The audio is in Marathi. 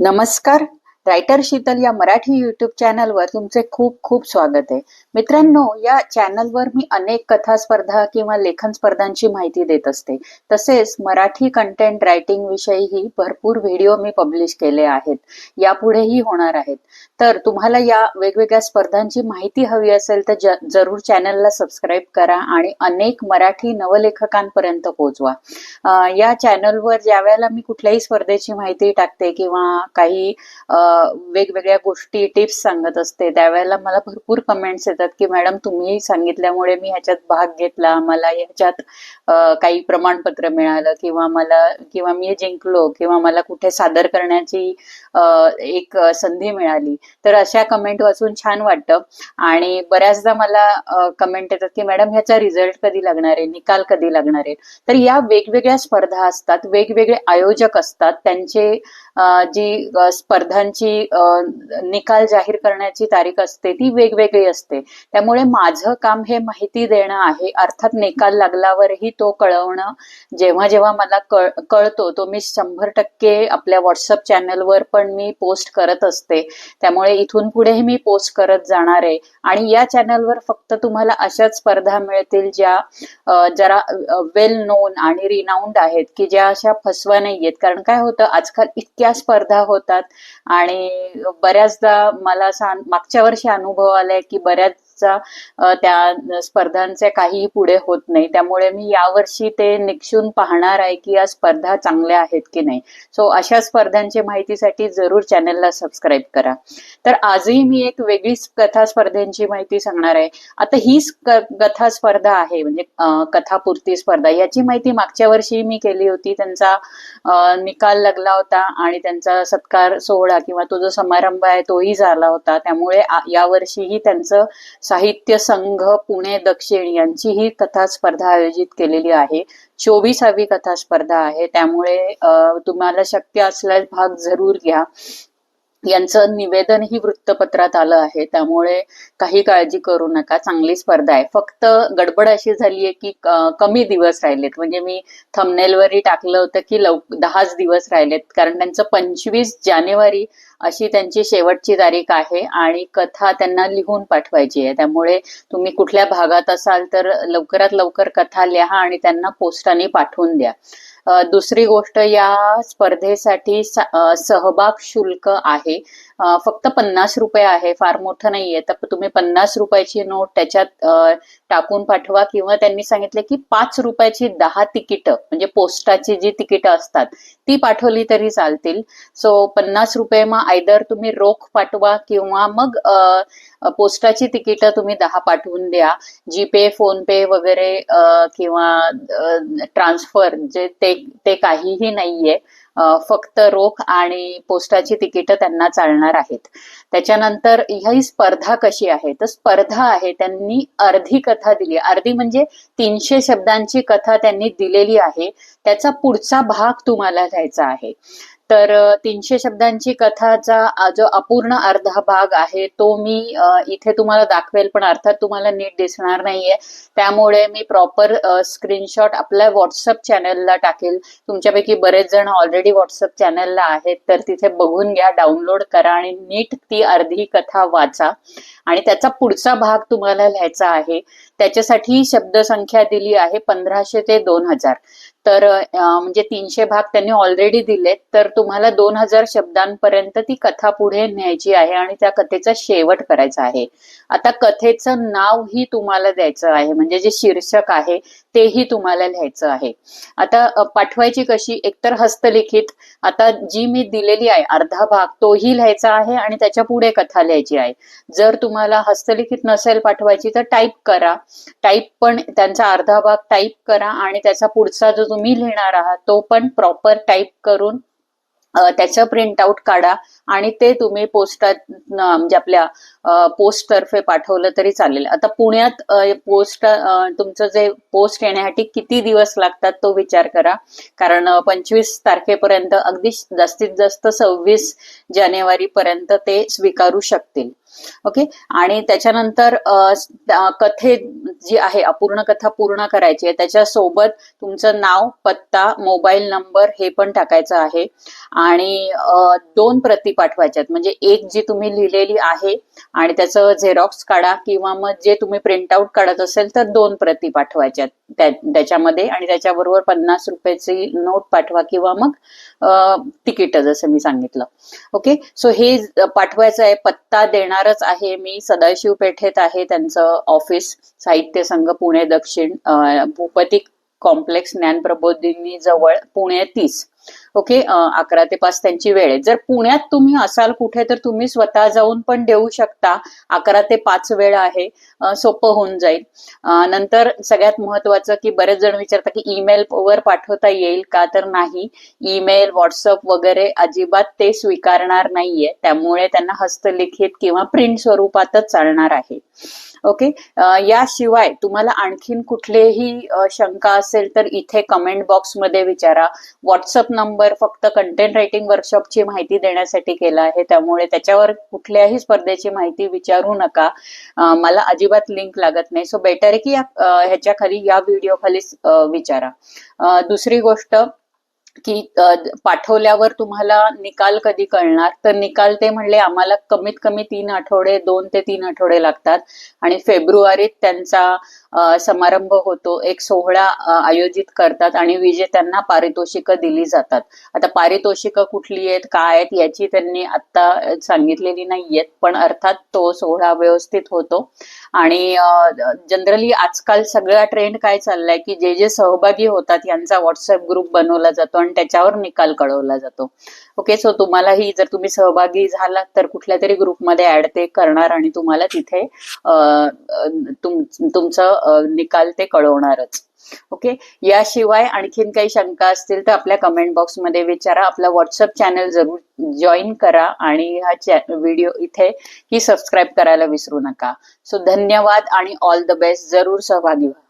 नमस्कार. रायटर शीतल या मराठी युट्यूब चॅनलवर तुमचे खूप खूप स्वागत आहे. मित्रांनो या चॅनलवर मी अनेक कथा स्पर्धा किंवा लेखन स्पर्धांची माहिती देत असते. तसेच मराठी कंटेंट रायटिंग विषयीही भरपूर व्हिडिओ मी पब्लिश केले आहेत. यापुढेही होणार आहेत. तर तुम्हाला या वेगवेगळ्या स्पर्धांची माहिती हवी असेल तर जरूर चॅनलला सबस्क्राईब करा आणि अनेक मराठी नवलेखकांपर्यंत पोहोचवा. या चॅनलवर ज्या वेळेला मी कुठल्याही स्पर्धेची माहिती टाकते किंवा काही वेगवेगळ्या गोष्टी टिप्स सांगत असते. त्यावेळेला मला भरपूर कमेंट्स येतात की मॅडम तुम्ही सांगितल्यामुळे मी ह्याच्यात भाग घेतला. मला ह्याच्यात काही प्रमाणपत्र मिळालं किंवा मला किंवा मी जिंकलो किंवा मला कुठे सादर करण्याची एक संधी मिळाली. तर अशा कमेंट वाचून छान वाटतं. आणि बऱ्याचदा मला कमेंट येतात की मॅडम ह्याचा रिझल्ट कधी लागणार आहे? निकाल कधी लागणार आहे? तर या वेगवेगळ्या स्पर्धा असतात वेगवेगळे आयोजक असतात त्यांचे जी स्पर्धांची निकाल जाहीर करण्याची तारीख असते ती वेगवेगळी असते. त्यामुळे माझं काम हे माहिती देणं आहे. अर्थात निकाल लागल्यावरही तो कळवणं जेव्हा जेव्हा मला कळ कळतो तो मी शंभर टक्के आपल्या व्हॉट्सअप चॅनलवर पण मी पोस्ट करत असते. त्यामुळे इथून पुढेही मी पोस्ट करत जाणार आहे. आणि या चॅनलवर फक्त तुम्हाला अशाच स्पर्धा मिळतील ज्या जरा वेल नोन आणि रिनाऊंड आहेत की ज्या अशा फसवा नाहीयेत. कारण काय होतं आजकाल इतक्या स्पर्धा होतात. आणि बऱ्याचदा मला असा मागच्या वर्षी अनुभव आलाय की बऱ्याच अ, त्या स्पर्धांचे काहीही पुढे होत नाही. त्यामुळे मी यावर्षी ते निक्षून पाहणार आहे की या स्पर्धा चांगल्या आहेत की नाही. सो अशा स्पर्धांची माहितीसाठी जरूर चॅनलला सबस्क्राईब करा. तर आजही मी एक वेगळी कथा स्पर्धेची माहिती सांगणार आहे. आता ही कथा स्पर्धा आहे म्हणजे कथापूर्ती स्पर्धा. याची माहिती मागच्या वर्षी मी केली होती. त्यांचा निकाल लागला होता आणि त्यांचा सत्कार सोहळा किंवा तो जो समारंभ आहे तोही झाला होता. त्यामुळे यावर्षीही त्यांचं साहित्य संघ पुणे दक्षिण यांची ही कथा स्पर्धा आयोजित केलेली आहे. चोवीसावी कथा स्पर्धा आहे. त्यामुळे तुम्हाला शक्य असल्यास भाग जरूर घ्या. यांचं निवेदनही वृत्तपत्रात आलं आहे. त्यामुळे काही काळजी करू नका. चांगली स्पर्धा आहे. फक्त गडबड अशी झाली आहे की कमी दिवस राहिलेत. म्हणजे मी थंबनेलवरही टाकलं होतं की लव दहाच दिवस राहिलेत. कारण त्यांचं पंचवीस जानेवारी अशी त्यांची शेवटची तारीख आहे आणि कथा त्यांना लिहून पाठवायची आहे. त्यामुळे तुम्ही कुठल्या भागात असाल तर लवकरात लवकर कथा लिहा आणि त्यांना पोस्टाने पाठवून द्या. दुसरी गोष्ट या स्पर्धेसाठी सहभाग शुल्क आहे. फक्त पन्नास रुपये आहे फार मोठं नाहीये. तर तुम्ही पन्नास रुपयाची नोट त्याच्यात टाकून पाठवा किंवा त्यांनी सांगितले की पाच रुपयाची दहा तिकीट म्हणजे पोस्टाची जी तिकीट असतात ती पाठवली तरी चालतील. सो पन्नास रुपये मग आयदर तुम्ही रोख पाठवा किंवा मग पोस्टाची तिकीट तुम्ही दहा पाठवून द्या. जीपे फोन पे वगैरे किंवा ट्रान्सफर जे ते ते काहीही नाहीये. फक्त रोख आणि पोस्टाची तिकीटं त्यांना चालणार आहेत. त्याच्यानंतर ही स्पर्धा कशी आहे? तर स्पर्धा आहे त्यांनी अर्धी कथा दिली. अर्धी म्हणजे तीनशे शब्दांची कथा त्यांनी दिलेली आहे. त्याचा पुढचा भाग तुम्हाला लिहायचा आहे. तर तीनशे शब्दांची कथाचा जो अपूर्ण अर्धा भाग आहे तो मी इथे तुम्हाला दाखवेल पण अर्थात तुम्हाला नीट दिसणार नाहीये. त्यामुळे मी प्रॉपर स्क्रीनशॉट आपल्या व्हॉट्सअप चॅनलला टाकेल. तुमच्यापैकी बरेच जण ऑलरेडी व्हॉट्सअप चॅनलला आहेत तर तिथे बघून घ्या डाउनलोड करा आणि नीट ती अर्धी कथा वाचा. आणि त्याचा पुढचा भाग तुम्हाला लिहायचा आहे. त्याच्यासाठी शब्दसंख्या दिली आहे पंधराशे ते दोन हजार. तर म्हणजे तीनशे भाग त्यांनी ऑलरेडी दिलेत. तर तुम्हाला दोन हजार शब्दांपर्यंत ती कथा पुढे न्यायची आहे आणि त्या कथेचा शेवट करायचा आहे. आता कथेचं नाव ही तुम्हाला द्यायचं आहे. म्हणजे जे शीर्षक आहे तेही तुम्हाला लिहायचं आहे. आता पाठवायची कशी? एकतर हस्तलिखित. आता जी मी दिलेली आहे अर्धा भाग तोही लिहायचा आहे आणि त्याच्या पुढे कथा लिहायची आहे. जर तुम्हाला हस्तलिखित नसेल पाठवायची तर टाईप करा. टाईप पण त्यांचा अर्धा भाग टाईप करा आणि त्याचा पुढचा जो तुम्ही लिहिणार आहात तो पण प्रॉपर टाईप करून त्याचं प्रिंट आउट काढा आणि ते तुम्ही पोस्टात म्हणजे आपल्या पोस्ट तर्फे पाठवलं तरी चालेल. आता पुण्यात पोस्ट तुमचं जे पोस्ट येण्यासाठी किती दिवस लागतात तो विचार करा. कारण पंचवीस तारखेपर्यंत अगदी जास्तीत जास्त सव्वीस जानेवारी पर्यंत ते स्वीकारू शकतील. ओके? आणि त्याच्यानंतर कथे जी आहे अपूर्ण कथा पूर्ण करायची आहे त्याच्यासोबत तुमचं नाव पत्ता मोबाईल नंबर हे पण टाकायचं आहे. आणि दोन प्रती पाठवायच्यात. म्हणजे एक जी तुम्ही लिहिलेली आहे आणि त्याचं झेरॉक्स काढा किंवा मग जे तुम्ही प्रिंटआउट काढत असेल तर दोन प्रती पाठवायच्या. त्याच्यामध्ये आणि त्याच्याबरोबर पन्नास रुपयाची नोट पाठवा किंवा मग तिकीट जसं मी सांगितलं. ओके सो हे पाठवायचं आहे पत्ता देणारच आहे मी. सदाशिव पेठेत आहे त्यांचं ऑफिस साहित्य संघ पुणे दक्षिण भूपती कॉम्प्लेक्स ज्ञान प्रबोधिनी जवळ पुणे तीस. ओके अकरा ते पाच त्यांची वेळ आहे. जर पुण्यात तुम्ही असाल कुठे तर तुम्ही स्वतः जाऊन पण देऊ शकता. अकरा ते पाच वेळ आहे सोपं होऊन जाईल. नंतर सगळ्यात महत्वाचं की बरेच जण विचारतात की ईमेल वर पाठवता येईल का? तर नाही. ईमेल व्हॉट्सअप वगैरे अजिबात ते स्वीकारणार नाहीये. त्यामुळे त्यांना हस्तलिखित किंवा प्रिंट स्वरूपातच चालणार आहे. ओके याशिवाय तुम्हाला आणखीन कुठलेही शंका असेल तर इथे कमेंट बॉक्समध्ये विचारा. व्हॉट्सअप नंबर फक्त कंटेंट रायटिंग वर्कशॉपची माहिती देण्यासाठी केला आहे. त्यामुळे त्याच्यावर कुठल्याही स्पर्धेची माहिती विचारू नका. मला अजिबात लिंक लागत नाही. सो बेटर आहे की ह्याच्या खाली या व्हिडिओ खाली विचारा. दुसरी गोष्ट की पाठवल्यावर तुम्हाला निकाल कधी कळणार? तर निकाल ते म्हणले आम्हाला कमीत कमी तीन आठवडे दोन ते तीन आठवडे लागतात. आणि फेब्रुवारीत त्यांचा समारंभ होतो. एक सोहळा आयोजित करतात आणि विजेत्यांना पारितोषिकं दिली जातात. आता पारितोषिकं कुठली आहेत काय आहेत याची त्यांनी आता सांगितलेली नाहीयेत पण अर्थात तो सोहळा व्यवस्थित होतो. आणि जनरली आजकाल सगळा ट्रेंड काय चाललाय की जे जे सहभागी होतात यांचा व्हॉट्सअप ग्रुप बनवला जातो आणि त्याच्यावर निकाल कळवला जातो. ओके सो तुम्हालाही जर तुम्ही सहभागी झालात तर कुठल्या तरी ग्रुपमध्ये ऍड ते करणार आणि तुम्हाला तिथे तुम- तुमचं निकाल ते कळवणारच. ओके याशिवाय आणखीन काही शंका असतील तर आपल्या कमेंट बॉक्समध्ये विचारा. आपला व्हॉट्सअप चॅनल जरूर जॉईन करा आणि हा व्हिडिओ इथे ही सबस्क्राईब करायला विसरू नका. सो धन्यवाद आणि ऑल द बेस्ट जरूर सहभागी व्हा.